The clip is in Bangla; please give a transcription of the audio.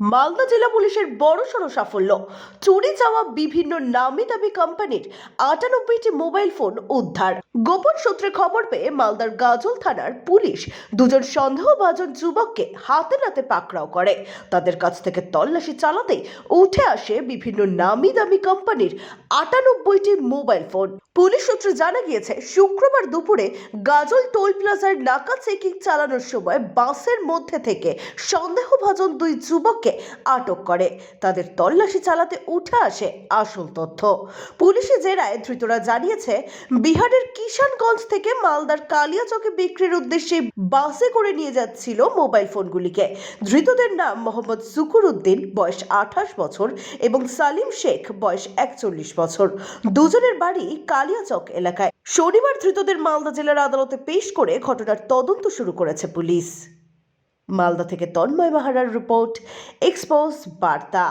মালদা জেলা পুলিশের বড়সড় সাফল্য। চুরি যাওয়া বিভিন্ন নামি দামি কোম্পানির আটানব্বইটি মোবাইল ফোন উদ্ধার। গোপন সূত্রে খবর পেয়ে মালদার গাজল থানার পুলিশ দুজন সন্দেহভাজন যুবককে হাতে নাতে পাকড়াও করে। তাদের কাছ থেকে তল্লাশি চালাতে উঠে আসে বিভিন্ন নামি দামি কোম্পানির আটানব্বইটি মোবাইল ফোন। পুলিশ সূত্রে জানা গিয়েছে, শুক্রবার দুপুরে গাজল টোল প্লাজার নাকা চেকিং চালানোর সময় বাসের মধ্যে থেকে সন্দেহভাজন দুই যুবককে আটক করে। তাদের তল্লাশি চালাতে উঠে আসে আসল তথ্য। পুলিশি জেরায় ধৃতরা জানিয়েছে, বিহারের কিষানগঞ্জ থেকে মালদার কালিয়াচকে বিক্রির উদ্দেশ্যে বাসে করে নিয়ে যাচ্ছিল মোবাইল ফোনগুলিকে। ধৃতদের নাম মোহাম্মদ সুকুর উদ্দিন বয়স আঠাশ বছর, এবং সালিম শেখ, বয়স একচল্লিশ বছর। দুজনের বাড়ি কালিয়াচক এলাকায়। শনিবার ধৃতদের মালদা জেলার আদালতে পেশ করে ঘটনার তদন্ত শুরু করেছে পুলিশ। মালদা থেকে তন্ময় মাহারার রিপোর্ট এক্সপোজ বার্তা।